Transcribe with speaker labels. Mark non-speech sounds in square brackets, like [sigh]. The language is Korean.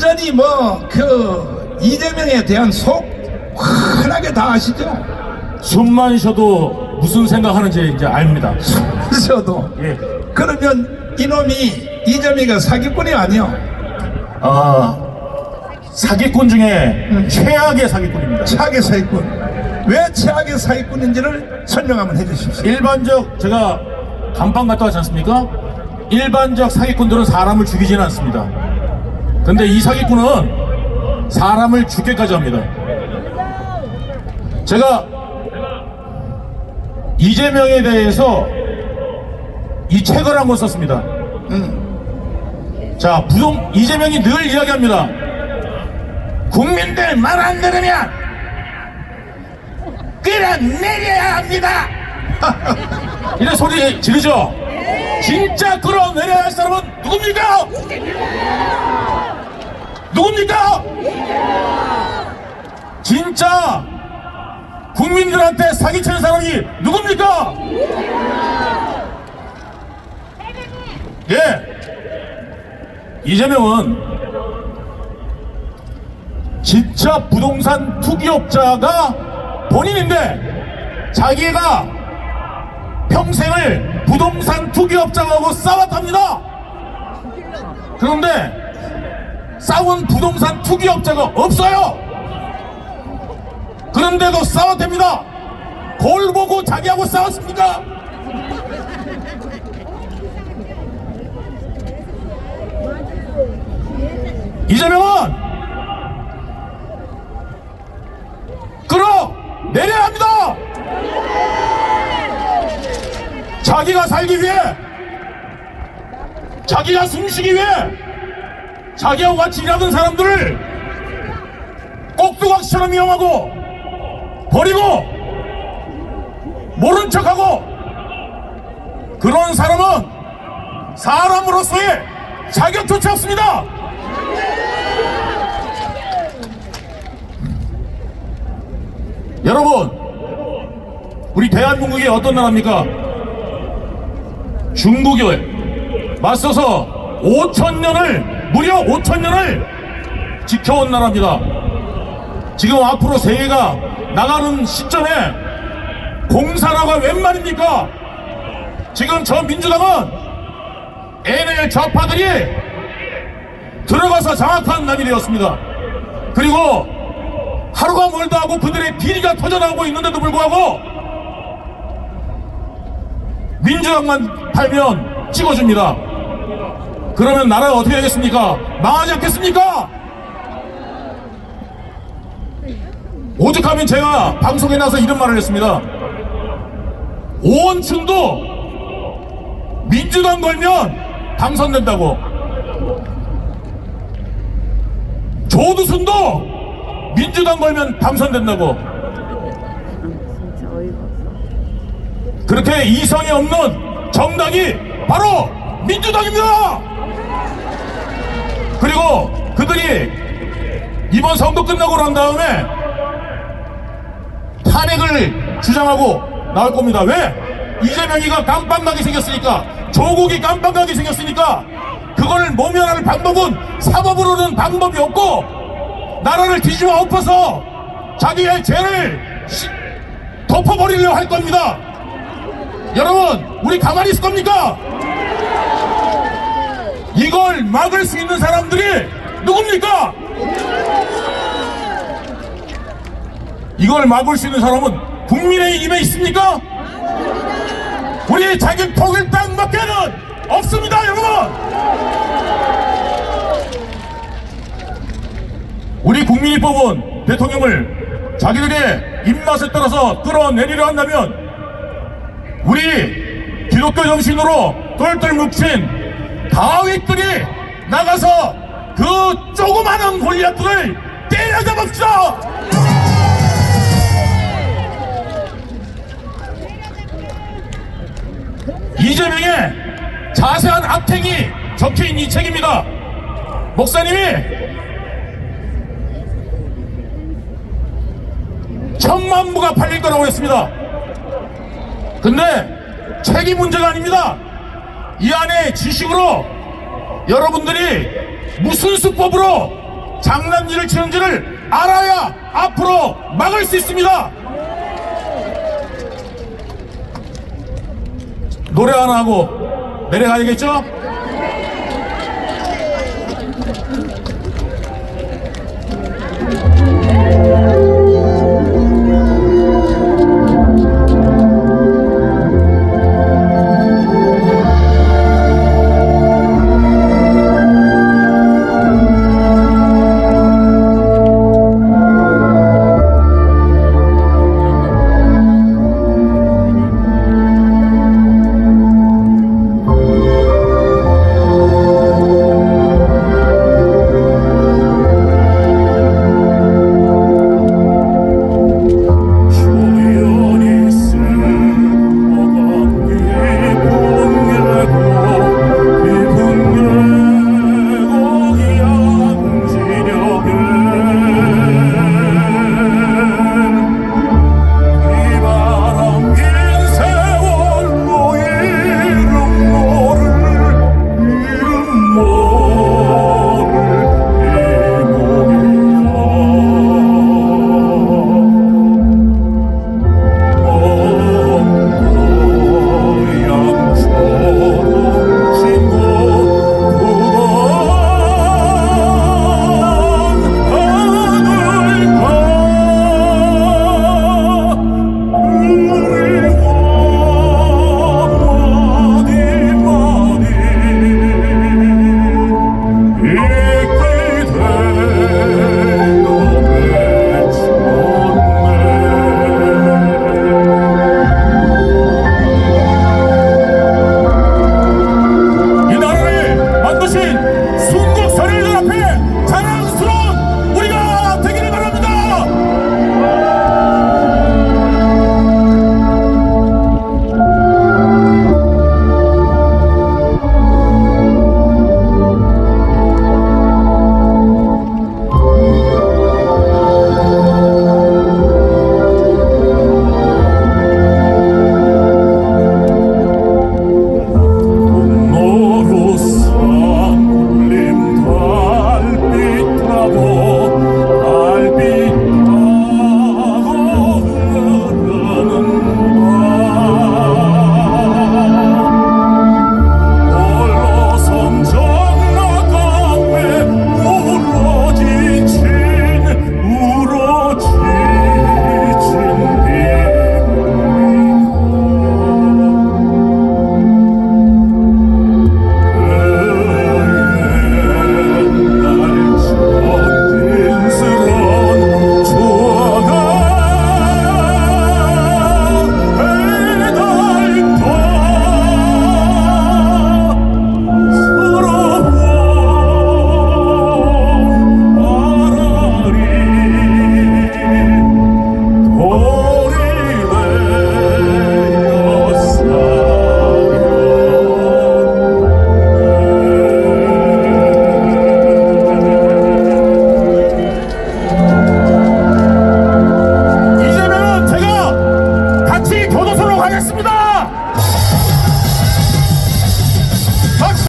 Speaker 1: 완전히 뭐 그 이재명에 대한 속 환하게 다 아시죠?
Speaker 2: 숨만 쉬어도 무슨 생각하는지 이제 압니다.
Speaker 1: 그래서도
Speaker 2: 예.
Speaker 1: 그러면 이놈이 이재명이가 사기꾼이 아니요?
Speaker 2: 아, 사기꾼 중에 최악의 사기꾼입니다.
Speaker 1: 최악의 사기꾼. 왜 최악의 사기꾼인지를 설명 한번 해주십시오.
Speaker 2: 일반적 제가 감방 갔다 왔지 않습니까? 일반적 사기꾼들은 사람을 죽이지는 않습니다. 근데 이 사기꾼은 사람을 죽게까지 합니다. 제가 이재명에 대해서 이 책을 한 권 썼습니다. 자, 부동 이재명이 늘 이야기합니다. 국민들 말 안 들으면 끌어내려야 합니다. [laughs] 이런 소리 지르죠? 진짜 끌어내려야 할 사람은 누굽니까? 누굽니까? 진짜 국민들한테 사기치는 사람이 누굽니까? 예. 이재명은 진짜 부동산 투기업자가 본인인데 자기가 평생을 부동산 투기업자하고 싸웠답니다. 그런데 싸운 부동산 투기업자가 없어요. 그런데도 싸웠답니다. 뭘 보고 자기하고 싸웠습니까? 이재명은 끌어 내려야 합니다. 자기가 살기 위해 자기가 숨쉬기 위해 자기하고 같이 일하던 사람들을 꼭두각시처럼 이용하고 버리고 모른 척하고 그런 사람은 사람으로서의 자격조차 없습니다. 여러분, 우리 대한민국이 어떤 나라입니까? 중국에 맞서서 5천 년을 무려 5천 년을 지켜온 나라입니다. 지금 앞으로 세계가 나가는 시점에 공산화가 웬 말입니까? 지금 저 민주당은 NL 좌파들이 들어가서 장악한 남이 되었습니다. 그리고 하루가 멀다 하고 그들의 비리가 터져나오고 있는데도 불구하고 민주당만 팔면 찍어줍니다. 그러면 나라가 어떻게 되겠습니까? 망하지 않겠습니까? 오죽하면 제가 방송에 나서 이런 말을 했습니다. 오원춘도 민주당 걸면 당선된다고. 조두순도 민주당 걸면 당선된다고. 그렇게 이성이 없는 정당이 바로 민주당입니다. 그리고 그들이 이번 선거 끝나고 난 다음에 탄핵을 주장하고 나올 겁니다. 왜? 이재명이가 깜빵나게 생겼으니까 조국이 깜빵나게 생겼으니까 그걸 모면할 방법은 사법으로는 방법이 없고 나라를 뒤집어 엎어서 자기의 죄를 시- 덮어버리려 할 겁니다. 여러분, 우리 가만히 있을 겁니까? 이걸 막을 수 있는 사람들이 누굽니까? 이걸 막을 수 있는 사람은 국민의힘에 있습니까? 우리 자기 통일당 밖에는 없습니다, 여러분! 우리 국민이 뽑은 대통령을 자기들의 입맛에 따라서 끌어내리려 한다면 우리 기독교 정신으로 똘똘 뭉친 다윗들이 나가서 그 조그마한 골리앗들을 때려잡읍시다! 이재명의 자세한 악행이 적혀있는 이 책입니다. 목사님이 천만 부가 팔릴 거라고 했습니다. 근데 책이 문제가 아닙니다. 이 안에 지식으로 여러분들이 무슨 수법으로 장난질을 치는지를 알아야 앞으로 막을 수 있습니다. 노래 하나 하고 내려가야겠죠?